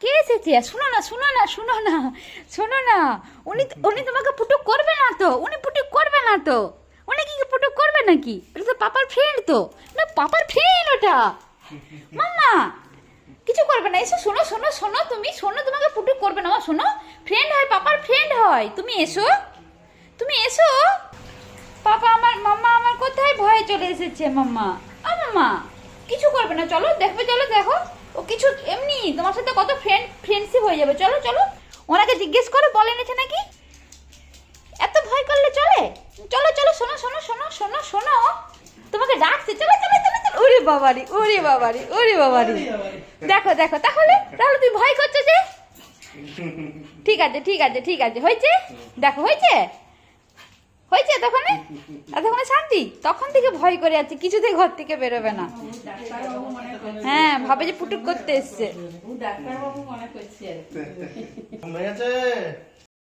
কে এসেছে? শোনো না শোনো না শোনো না শোনো না। উনি উনি তোমাকে পুটুক করবে না তো? উনি পুটুক করবে না তো? উনি কি পুটুক করবে নাকি? এটা তো পাপার ফ্রেন্ড তো। না, পাপার ফ্রেন্ড ওটা। মাম্মা, কিছু করবে না। এসো, শোনো শোনো শোনো তুমি। শোনো, তোমাকে পুটুক করবে না। শোনো। ফ্রেন্ড হয়, পাপার ফ্রেন্ড হয়। তুমি এসো। তুমি এসো। পাপা আমার, মাম্মা আমার কোথায় ভয়ে চলে এসেছে, মাম্মা? আ, মাম্মা, কিছু করবে না। চলো, দেখবে, চলো, দেখো। ও কিছু এমনি তোমার সাথে কত ফ্রেন্ড ফ্রেন্ডশিপ হয়ে যাবে। চলো চলো। ওনাকে জিজ্ঞেস করে বলে এনেছে নাকি? এত ভয় করলে চলে? চলো চলো শোনো শোনো শোনো শোনো শোনো। তোমাকে ডাকছে। চলো চলো চলো চলো। ওরে বাবারি ওরে বাবারি ওরে বাবারি। দেখো দেখো তাহলে তাহলে তুই ভয় করছ যে? ঠিক আছে ঠিক আছে ঠিক আছে। হয়েছে? দেখো হয়েছে? হয়েছে তখন তখন শান্তি? তখন থেকে ভয় করে আছে কিছুতেই ঘর থেকে বেরোবে না। মনে হ্যাঁ ভাবে যে পুটুক করতে এসছে।